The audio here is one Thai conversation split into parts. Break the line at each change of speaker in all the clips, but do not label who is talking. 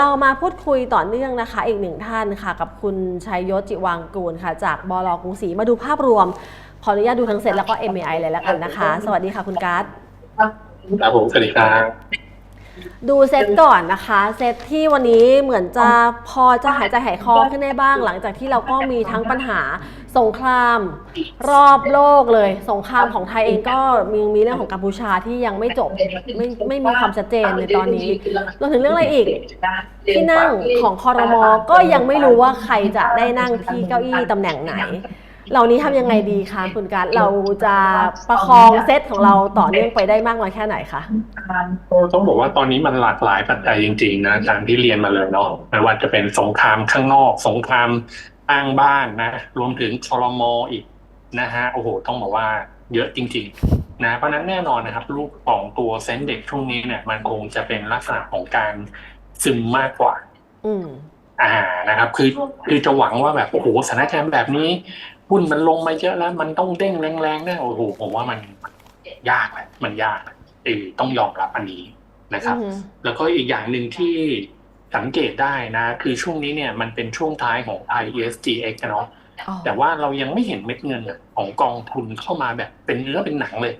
เรามาพูดคุยต่อเนื่องนะคะ อีกหนึ่งท่านค่ะ กับคุณชัยยศจิวังกูลค่ะ จากบลกรุงศรีมาดูภาพรวม ขออนุญาตดูทั้งเซตแล้วก็ MAI เลยแล้วกันนะคะ สวัสดีค่ะคุณการ์ด
ครับผมสวัสดีครับ
ดูเซตก่อนนะคะ เซตที่วันนี้เหมือนจะพอจะหายใจหายคอขึ้นได้บ้าง หลังจากที่เราก็มีทั้งปัญหา สงครามรอบโลกเลย สงครามของไทยเองก็มีมีเรื่องของกัมพูชาที่ยังไม่จบไม่ไม่มีความชัดเจนในตอนนี้รวมถึงเรื่องอะไรอีก ที่นั่งของคอรมอก็ยังไม่รู้ว่าใครจะได้นั่งที่เก้าอี้ตำแหน่งไหน เหล่านี้ทำยังไงดีคะคุณการเราจะประคองเซตของเราต่อเนื่องไปได้มากน้อยแค่ไหนคะ
ต้องบอกว่าตอนนี้มันหลากหลายปัจจัยจริง ๆ นะตามที่เรียนมาเลยเนาะไม่ว่าจะเป็นสงครามข้างนอก สงคราม อ้างบ้านนะ รวมถึงคอรมออีกนะฮะโอ้โห ต้องบอกว่าเยอะจริง ๆ นะเพราะฉะนั้นแน่นอนนะครับรูปของตัวเซนต์เด็กช่วงนี้เนี่ย มันคงจะเป็นลักษณะของการซึมมากกว่า
อืม
อ่านะครับ คือคือจะหวังว่าแบบโอ้โหสถานการณ์แบบนี้หุ้นมันลงมาเยอะแล้ว มันต้องเด้งแรงๆเนี่ยโอ้โหผมว่ามันยากแหละมันยากเออต้องยอมรับอันนี้นะครับ
อืม
แล้วก็อีกอย่างหนึ่งที่ สังเกตได้นะ คือช่วงนี้เนี่ยมันเป็นช่วงท้ายของ IESGX อะเนาะ
อ๋อ
แต่ว่าเรายังไม่เห็นเม็ดเงินอะของกองทุนเข้ามาแบบเป็นเนื้อเป็นหนังเลย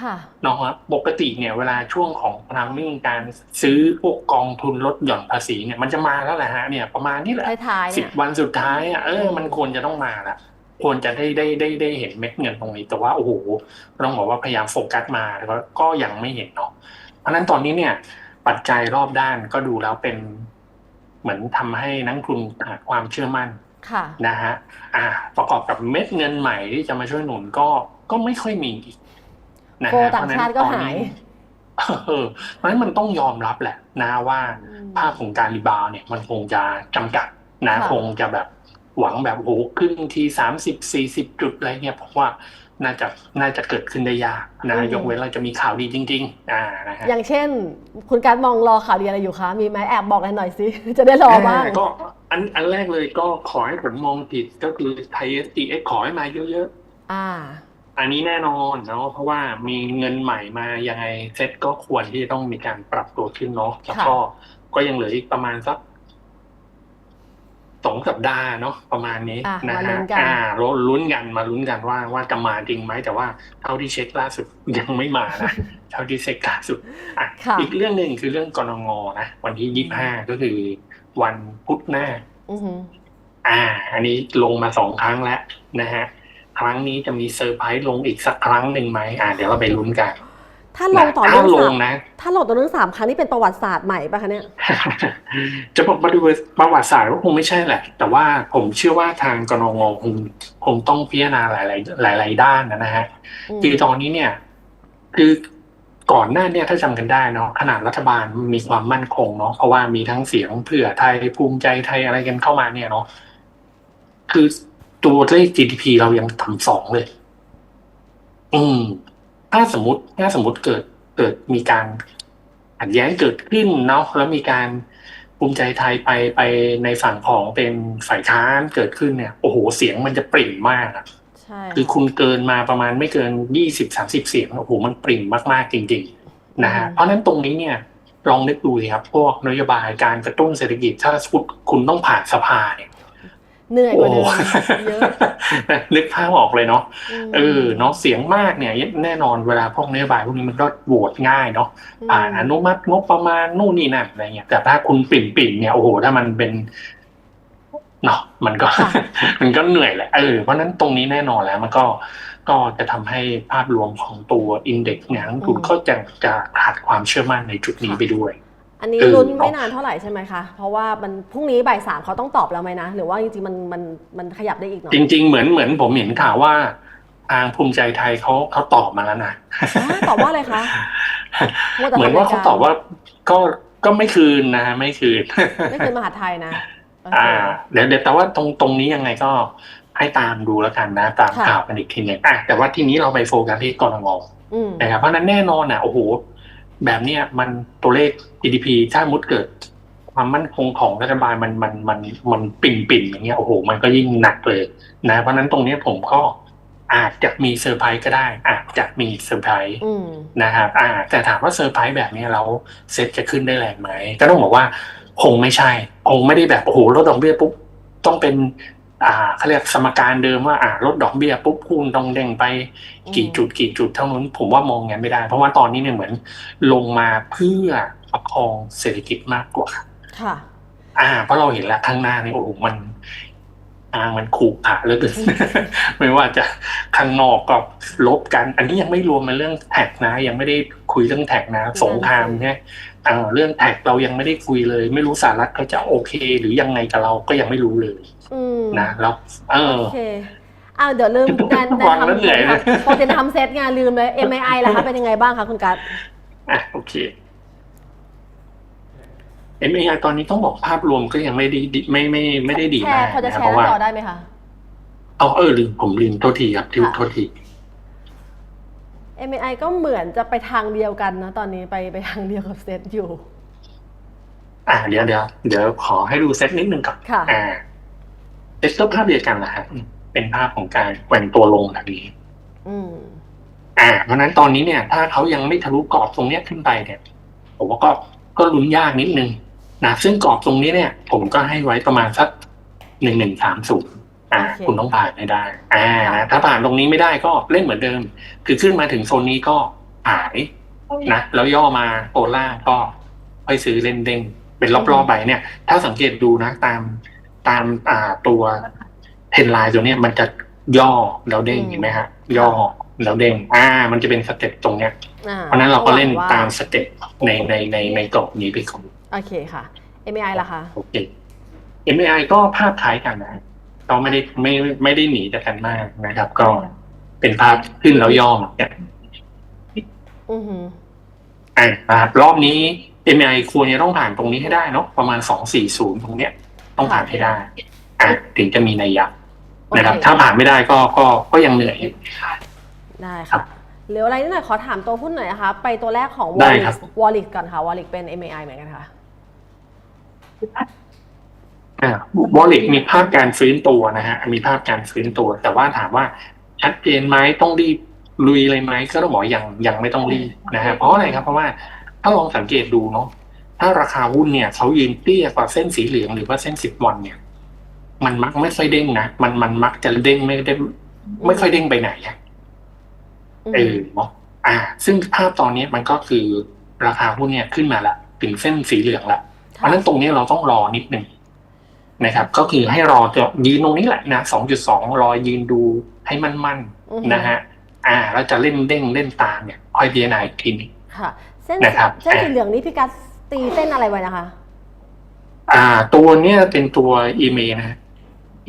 ค่ะ
เนาะครับปกติเนี่ยเวลาช่วงของพลังมิ่งการซื้อพวกกองทุนลดหย่อนภาษีเนี่ยมันจะมาแล้วแหละฮะเนี่ยประมาณนี้แหละ
ท้ายๆ
สิ
เนี่
บ
ย
วันสุดท้ายอะเออมันควรจะต้องมาละควรจะได้ได้ได้ได้เห็นเม็ดเงินตรงนี้ แต่ว่าโอ้โหต้องบอกว่าพยายามโฟกัสมาแล้วก็ยังไม่เห็นเนาะเพราะฉะนั้นตอนนี้เนี่ย ปัจจัยรอบด้านก็ดูแล้วเป็นเหมือนทำให้นักลงทุนขาดความเชื่อมั่น
ค่ะ
นะฮะอ่า ประกอบกับเม็ดเงินใหม่ที่จะมาช่วยหนุนก็ก็ไม่ค่อยมีอีกนะ
โก
ฮะ
ต่างชาติก็หาย
เออเพราะฉะนั้นมันต้องยอมรับแหละ นะว่า
อืม
ภาพของการรีบาวด์เนี่ย มันคงจะจำกัดนะ
ค่ะ
คงจะแบบหวังแบบโอ้โหขึ้นทีสามสิบสี่สิบจุดอะไรเงี้ยเพราะว่า น่าจะน่าจะเกิดขึ้นได้ยากนะยกเว้นเราจะมีข่าวดีจริงๆอ่านะฮะ
อย่างเช่น คุณการดมองรอข่าวดีอะไรอยู่คะมีไหมแอบบอกกันหน่อยสิจะได้รอบ้าง
ก็อันอันแรกเลยก็ขอให้ผลมองผิดก็คือไทยเอสตีเอ็ขอให้มาเยอะ
อ่า
ๆอันนี้แน่นอนเนาะเพราะว่ามีเงินใหม่มายังไงเซ็ตก็ควรที่จะต้องมีการปรับตัวขึ้นเนาะแล้วก็ก็ยังเหลืออีกประมาณสัก สองสัปดาห์เนาะประมาณนี้
อะ
นะ
มาลุ้
ฮะ
นกัน
อ่าลุ้นลุ้นกันมาลุ้นกันว่าว่าจะมาจริงไหมแต่ว่าเท่าที่เช็คล่าสุดยังไม่มานะเท่าที่เช็คล่าสุดอะ
ค่ะ
อีกเรื่องหนึ่งคือเรื่องกรงงนะวันที่ยี่ห้าก็คือวันพุธหน้า
อือหือ
อ่า อันนี้ลงมาสองครั้งแล้วนะฮะครั้งนี้จะมีเซอร์ไพรส์ลงอีกสักครั้งหนึ่งไหมอ่าเดี๋ยวเราไปลุ้นกัน
ถ้าลงต่อเนื่
ถ้า
อง
ล
สางม
นะ
ถ้าลงต่อเนื่องสามครั้งนี่เป็นประวัติศาสตร์ใหม่ปะคะเนี่ย
จะบอกมาดูประวัติศาสตร์ก็คงไม่ใช่แหละ แต่ว่าผมเชื่อว่าทางกรงงคงคงต้องพิจารณาหลาย ๆ หลาย ๆ ด้านนะฮะ
อืม
คือตอนนี้เนี่ย คือก่อนหน้าเนี่ยถ้าจำกันได้เนาะขนาดรัฐบาลมีความมั่นคงเนาะเพราะว่ามีทั้งเสียงเผื่อไทยภูมิใจไทยอะไรกันเข้ามาเนี่ยเนาะคือตัวเลข GDP เรายังต่ำสองเลย อืม ถ้าสมมติถ้าสมมติเกิดเกิดมีการขัดแย้งเกิดขึ้นเนาะแล้วมีการภูมิใจไทยไปไปในฝั่งของเป็นฝ่ายค้านเกิดขึ้นเนี่ยโอ้โหเสียงมันจะปริ่มมากอะ
ใช่
คือคุณเกินมาประมาณไม่เกินยี่สิบสามสิบเสียงโอ้โหมันปริ่มมากๆจริงๆนะฮะเพราะฉะนั้นตรงนี้เนี่ยลองนึกดูสิครับพวกนโยบายการกระตุ้นเศรษฐกิจถ้าสมมติคุณต้องผ่านสภาเนี่ย
เหนื่อยก
โอ้
ว่า
โห
เดิมเยอะ
นึกภาพออกเลยเนาะ
ม
เออเนาะเสียงมากเนี่ยแน่นอนเวลาพวกนโยบายพวกนี้มันก็โหวตง่ายเนาะผ่านอนุมัติงบประมาณนู่นนี่นั่นอะไรเงี้ยแต่ถ้าคุณปิ่นปิ่นๆเนี่ยโอ้โหถ้ามันเป็นเนาะมันก็
ค่ะ
มันก็เหนื่อยแหละเออเพราะฉะนั้นตรงนี้แน่นอนแล้วมันก็ก็จะทำให้ภาพรวมของตัวอินเด็กซ์เนี่ยนักลงทุนก็จะจะขาดความเชื่อมั่นในจุดนี้ไปด้วย
อันนี้
เออ
ลุ้นไม่นานเท่าไหร่ใช่ไหมคะ เพราะว่ามันพรุ่งนี้บ่ายสามเขาต้องตอบแล้วไหมนะ หรือว่าจริงๆมันมันมันขยับได้อีกหน่อย
จริง ๆ เหมือนเหมือนผมเห็นข่าวว่าทางภูมิใจไทยเขาเขาตอบมาแล้วนะ
อ่าตอบว่าอะไรคะมัวแต่
เหมือนว่า
ทำรายการ
เขาตอบว่าก็ก็ไม่คืนนะฮะไม่คืน
ไม่คือมหาไทยนะโอเค
อ่า เดี๋ยวเดี๋ยวแต่ว่าตรงตรงนี้ยังไงก็ให้ตามดูแล้วกันนะ ตาม
ค่ะ
ข่าวกันอีกทีหนึงอะแต่ว่าทีนี้เราไปโฟกัสที่กรงง
อืม
นะครับเพราะฉะนั้นแน่นอนอะโอ้โห แบบเนี้ยมันตัวเลข GDP ถ้ามุดเกิด ความมั่นคงของรัฐบาลมันมันมันมันปิ่นปิ่นอย่างเงี้ยโอ้โหมันก็ยิ่งหนักเลยนะเพราะฉะนั้นตรงเนี้ยผมก็อาจจะมีเซอร์ไพรส์ก็ได้ อาจจะมีเซอร์ไพรส์
อืม
นะครับอ่า แต่ถามว่าเซอร์ไพรส์แบบนี้แล้วเซ็ตจะขึ้นได้แรงไหมก็ต้องบอกว่าคงไม่ใช่ คงไม่ได้แบบโอ้โหลดดอกเบี้ยปุ๊บต้องเป็น อ่าเขาเรียกสมการเดิมว่าอ่าลดดอกเบี้ยปุ๊บหุ้นต้องเด้งไปกี่จุดกี่จุดเท่านั้นผมว่ามองงั้นไม่ได้ เพราะว่าตอนนี้เนี่ยเหมือนลงมาเพื่อประคองเศรษฐกิจมากกว่า
ค่ะ
อ่า เพราะเราเห็นแล้วข้างหน้านี่โอ้โหมันอ่ามันขู่ขระเหลยไม่ว่าจะข้างนอกก็ลบกัน อันนี้ยังไม่รวมในเรื่องแท็กนะ ยังไม่ได้คุยเรื่องแท็กนะ สงครามเนี่ย เอ่อเรื่องแท็กเรายังไม่ได้คุยเลย ไม่รู้สหรัฐเขาจะโอเค หรือยังไงกับเราก็ยังไม่รู้เลย
อืม
นะแล้วเออ
โอเคอ้าวเดี๋ยวลืมแดนแดน
ฟังแล้วเหนื่อยนะ
ทำปกติทำเซตงานลืมเลย MII ล่ะคะเป็นยังไงบ้างคะคุณกัส
อะโอเค MAI ตอนนี้ต้องบอกภาพรวมก็ยังไม่ได้ดีไม่ไม่ไม่ได้ดี
แช
มา
ร์
ก
พอจะ
นะ
แช
เพ
ร์
ราะ
หน้า
ว่า
จอได้ไหมคะ
เอาเออลืมผมลืมโทษทีครับที่
ค่ะ
โทษที
MII ก็เหมือนจะไปทางเดียวกันนะตอนนี้ไปไปทางเดียวกับเซตอยู่
อ่าเดี๋ยวเดี๋ยวเดี๋ยวขอให้ดูเซตนิดนึงก่อน
ค่ะ
อ่าเซตก็ภาพเดียวกันแหละฮะเป็นภาพของการแกว่งตัวลงแบบนี้
อืม
อ่าเพราะฉะนั้นตอนนี้เนี่ย ถ้าเขายังไม่ทะลุกรอบตรงเนี้ยขึ้นไปเนี่ยผมว่าก็ก็ลุ้นยากนิดนึงนะซึ่งกรอบตรงนี้เนี่ย ผมก็ให้ไว้ประมาณสักหนึ่งหนึ่งสามศูนย์ อ่า
โอเค
คุณต้องผ่านให้ได้อ่า
ค่ะ
ถ้าผ่านตรงนี้ไม่ได้ก็เล่นเหมือนเดิม คือขึ้นมาถึงโซนนี้ก็หายนะแล้วย่อมาโอล่างก็ค่อยซื้อเล่นเด้งเป็นรอบๆไปเนี่ย ถ้าสังเกตดูนะตามตามอ่าตัวเทนไลน์ตัวเนี้ยมันจะย่อแล้วเด้ง
อืม
เห็นไหมฮะย่อแล้วเด้งอ่า มันจะเป็นสเต็ปตรงเนี้ย
อ่า
เพราะฉะนั้นเราก็เล่น
หวังว่
ตามสเต็ปในในในในกรอบนี้ไปก่อน
โอเคค่ะ MII ล่ะคะ
โอเค MAI ก็ภาพคล้ายกันนะ ก็ไม่ได้ไม่ไม่ได้หนีจากกันมากนะครับ ก็เป็นภาพขึ้นแล้วย่อเหมือนกัน
อือหือ
อ่ารอบนี้ MAI ควรจะต้องผ่านตรงนี้ให้ได้เนาะประมาณสองสี่ศูนย์ตรงเนี้ย ต้องผ่านให้ได้ อะถึงจะมีนัยยะนะครับ
โอเค
ถ้าผ่านไม่ได้ก็ก็ก็ยังเหนื่อยอยู่
ได้
ครั
ค่ะ
บ
เหลืออะไรนิดหน่อยขอถามตัวหุ้นหน่อยนะคะ ไปตัวแรกของ
ได้
Wallet
ครับ
Wallet ก่อนค่ะ Wallet เป็น MII เหมือนกันค่ะ
อ่า วอลเล็มีภาพการฟื้นตัวนะฮะมีภาพการฟื้นตัว แต่ว่าถามว่าชัดเจนไหมต้องรีบลุยเลยไหมก็ต้องบอกยังยังไม่ต้องรีบนะฮะเพราะอะไรครับเพราะว่าถ้าลองสังเกตดูเนาะถ้าราคาหุ้นเนี่ยเขายืนเตี้ยกว่าเส้นสีเหลืองหรือว่าเส้นสิบวันเนี่ย มันมักไม่ค่อยเด้งนะมันมันมักจะเด้งไม่ได้ไม่ค่อยเด้งไปไหนอะ
อืม
เออเนาะอ่า ซึ่งภาพตอนนี้มันก็คือราคาหุ้นเนี่ยขึ้นมาละถึงเส้นสีเหลืองละเพราะฉะนั้นตรงนี้เราต้องรอนิดหนึ่ง นะครับ ก็คือให้รอจะยืนตรงนี้แหละนะสองจุดสองรอยืนดูให้มั่น
อือหือ
ๆนะฮะอ่าแล้วจะเล่นเด้งเล่นตามเนี่ยค่อยพิจารณาอีกทีหนึง
ค่ะเส้น
นะครับ
เส้นสีเหลืองนี่พี่กัสตีเส้นอะไรไว้นะคะ
อ่า ตัวเนี้ยเป็นตัว EMA นะฮะ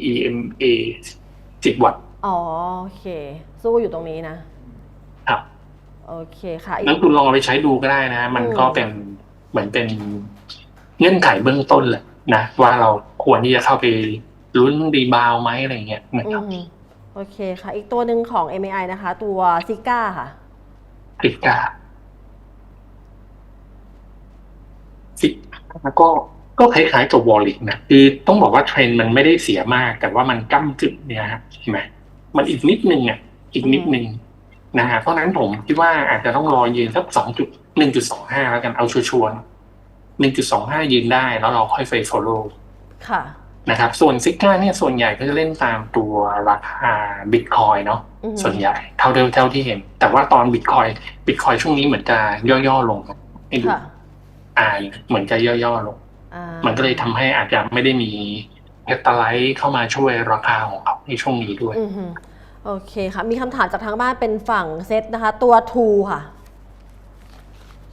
EMA สิบวัตต์
อ๋อโอเค สู้อยู่ตรงนี้นะ
ครับ
โอเคค่ะอีก
นั้นคุณลองเอาไปใช้ดูก็ได้นะ มันก็
อืม
เป็นเหมือนเป็นเงื่อนไขเบื้องต้นเลย นะว่าเราควรที่จะเข้าไปลุ้นรีบาวด์ไหมอะไรเงี้ยนะ
อื
ครับ
มโอเคค่ะ อีกตัวหนึ่งของ MAI นะคะ ตัวซิก้าค่ะ
สิกาสิก็ก็คล้ายๆกับวอลลิกนะคือต้องบอกว่าเทรนด์มันไม่ได้เสียมาก แต่ว่ามันก้ากึ่เนี่ยฮะใช่ไหมมันอีกนิดนึงอะอีกนิดนึงนะฮะเพราะฉะนั้นผมคิดว่าอาจจะต้องรอยืนสักสองจุดหนึ่งจุดสองห้าแล้วกันเอาชัวร์ หนึ่งจุดสองห้ายืนได้แล้วเราค่อยไป follow
ค่ะ
นะครับส่วนซิก้าเนี่ยส่วนใหญ่ก็จะเล่นตามตัวราคาบิตคอยเนาะ
อือหือ
ส่วนใหญ่เท่าเท่าเท่าที่เห็น แต่ว่าตอนบิตคอยบิตคอยช่วงนี้เหมือนจะย่อๆลงให้ดู
ค่ะ
อ่าเหมือนจะย่อๆลง
อ่า
มันก็เลยทำให้อาจจะไม่ได้มีเพตไลท์เข้ามาช่วยราคาของเขาในช่วงนี้ด้วย
อือหือโอเคค่ะ มีคำถามจากทางบ้านเป็นฝั่งเซตนะคะ ตัวทูค่ะ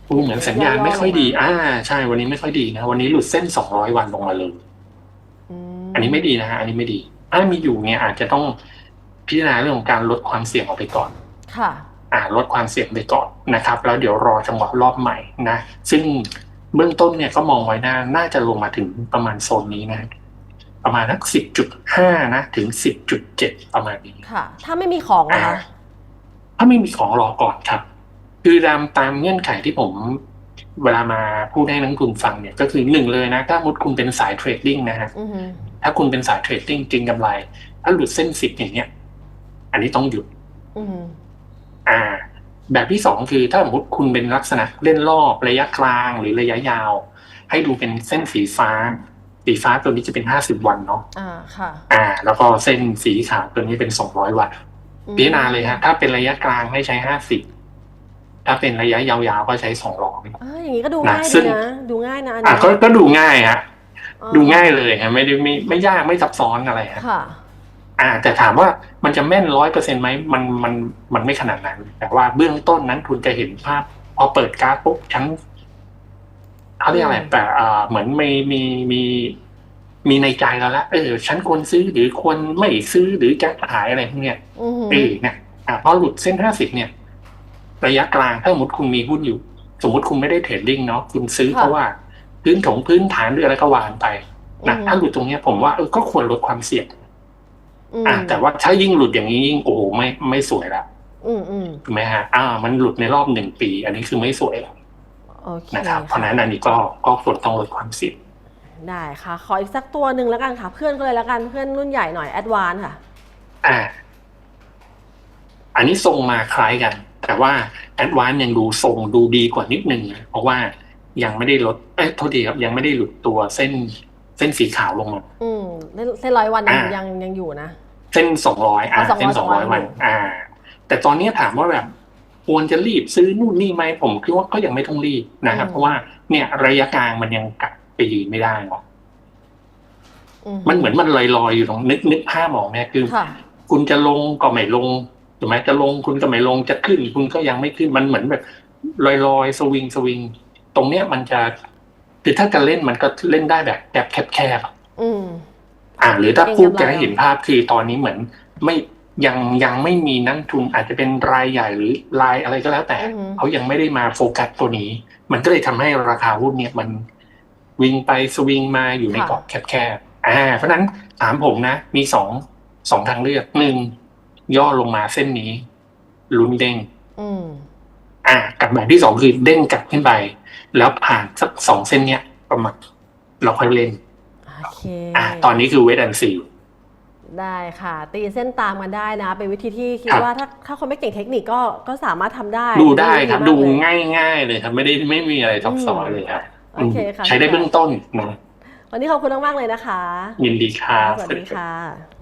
ดูเหมือนสัญญาณไม่ค่อยดี อ่า ใช่ วันนี้ไม่ค่อยดีนะ วันนี้หลุดเส้นสองร้อยวันลงมาเลย
ม
อันนี้ไม่ดีนะฮะ อันนี้ไม่ดีถ้ามีอยู่เนี่ยอาจจะต้องพิจารณาเรื่องของการลดความเสี่ยงออกไปก่อน
ค่ะ
อ่า ลดความเสี่ยงไปก่อนนะครับ แล้วเดี๋ยวรอจังหวะรอบใหม่นะ ซึ่งเบื้องต้นเนี่ยก็มองไว้น่าน่าจะลงมาถึงประมาณโซนนี้นะ ประมาณนักสิบจุดห้านะ ถึงสิบจุดเจ็ดประมาณนี้
ค่ะ ถ้าไม่มีของนะคะ
ถ้าไม่มีของรอก่อนครับ คือตามตามเงื่อนไขที่ผมเวลามาพูดให้นักลงทุนฟังเนี่ย ก็คือหนึ่งเลยนะ ถ้ามุดคุณเป็นสายเทรดดิ้งนะฮะ
อือหือ
ถ้าคุณเป็นสายเทรดดิ้งจริงกำไร ถ้าหลุดเส้นสิบอย่างเงี้ย อันนี้ต้องหยุด
อือหือ
อ่า แบบที่สองคือถ้าสมมติคุณเป็นลักษณะเล่นรอบระยะกลางหรือระยะยาว ให้ดูเป็นเส้นสีฟ้า สีฟ้าตัวนี้จะเป็นห้าสิบวันเนาะ
อ่าค่ะ
อ่า แล้วก็เส้นสีขาวตัวนี้เป็นสองร้อยวัน
อืม
พิจารณาเลยฮะถ้าเป็นระยะกลางให้ใช้ห้าสิบ ถ้าเป็นระยะยาวๆก็ใช้สองร้อย
อ่าอย่างนี้ก็ดู
นะ
ง่าย
ซึ่
ดี
ง
นะ ดูง่ายนะอัน
อะ
นี้
ก็ก็ดูง่ายฮะ
อ๋อ
ดูง่ายเลยฮะไม่ได้ไม่ไม่ยากไม่ซับซ้อนอะไรฮะ
ค่ะ
อ่า แต่ถามว่ามันจะแม่นร้อยเปอร์เซ็นต์ไหมมันมันมันไม่ขนาดนั้น แต่ว่าเบื้องต้นนั้นคุณจะเห็นภาพพอเปิดการ์ดปุ๊บฉันเขาเรียกอะไร
อืม
แต่อ่าเหมือนมีมีมีมีในใจแล้วละเออฉันควรซื้อหรือควรไม่ซื้อหรือจะขายอะไรพวกเนี้ย
อือหือ
เออเนี่ยอ่าพอหลุดเส้นห้าสิบเนี่ย ระยะกลางถ้าสมมติคุณมีหุ้นอยู่ สมมติคุณไม่ได้เทรดดิ้งเนาะคุณซื้อเพราะว่าพื้นถงพื้นฐานหรืออะไรก็วางไปนะถ้าหลุดตรงเนี้ยผมว่าเออก็ควรลดความเสี่ยง
อืม
อ่าแต่ว่าถ้ายิ่งหลุดอย่างนี้ยิ่งโอ้โหไม่ไม่สวยละ
อืมอืม
ถูกไหมฮะ อ่า มันหลุดในรอบหนึ่งปี อันนี้คือไม่สวยละ
โอเค
นะครับ เพราะฉะนั้นอันนี้ก็ก็ควรต้องลดความเสี่ยง
ได้ค่ะ ขออีกสักตัวหนึ่งแล้วกันค่ะ เพื่อนก็เลยแล้วกันเพื่อนรุ่นใหญ่หน่อยแอดวานค่ะ
อ่า อันนี้ทรงมาคล้ายกัน แต่ว่าแอดวานยังดูทรงดูดีกว่านิดนึงนะเพราะว่ายังไม่ได้ลดเอ้ยโทษทีครับยังไม่ได้หลุดตัวเส้นเส้นสีขาวลงมา
อืมเส้นร้อยวันยัง
อ่ายั
ยังยังอยู่นะ
เส้นสองร้อยอ่า
อ๋อ200
เส้นสองร้อย
200
วัน อ่า แต่ตอนนี้ถามว่าแบบควรจะรีบซื้อนู่นนี่ไหมผมคิดว่าก็ยังไม่ต้องรีบนะครับ
อืม
เพราะว่าเนี่ยระยะกลางมันยังกลับไปยืนไม่ได้หรอก
อื
มันเหมือนมันลอยๆอยู่ตรงนึกนึกภาพออกไหมคือ
ค่ะ
คุณจะลงก็ไม่ลง ถูกไหมจะลงคุณก็ไม่ลงจะขึ้น คุณก็ยังไม่ขึ้นมันเหมือนแบบลอยลอยๆสวิงสวิงตรงเนี้ยมันจะคือถ้าจะเล่นมันก็เล่นได้แบบแบบแคบๆอะ
อืม
อ่า หรือถ้า
เก่ง
พูด
กำไร
จะให้เห็นภาพคือตอนนี้เหมือนไม่ยังยังไม่มีนักทุนอาจจะเป็นรายใหญ่หรือรายอะไรก็แล้วแต่
อือหือ
เขายังไม่ได้มาโฟกัสตัวนี้ มันก็เลยทำให้ราคาหุ้นเนี่ยมันวิ่งไปสวิงมาอยู่ในกรอบแคบๆอ่า เพราะฉะนั้นถามผมนะ มีสองสองทางเลือกหนึ่ง ย่อลงมาเส้นนี้ลุ้นเด้ง
อืม
อ่า กับแบบที่สองคือเด้งกลับขึ้นไป แล้วผ่านสักสองเส้นเนี้ยประมาณเราค่อยเล่น
โอเค
อ่าตอนนี้คือเวทแอนซี
ได้ค่ะ ตีเส้นตามกันได้นะ เป็นวิธีที่คิด
ครับ
ว่าถ้าถ้าคนไม่เก่งเทคนิคก็ก็สามารถทำได้
ดูได้ครับ
มาก
ดู
เลย
ง่ายๆเลยครับ ไม่ได้ไม่มีอะไรซับซ้อนเลยครับ
โอเคค่ะ
ใช้ได้เบื้องต้นนะ
วันนี้ขอบคุณมากๆเลยนะคะ
ยินดีครับ
สวัสดีค่ะ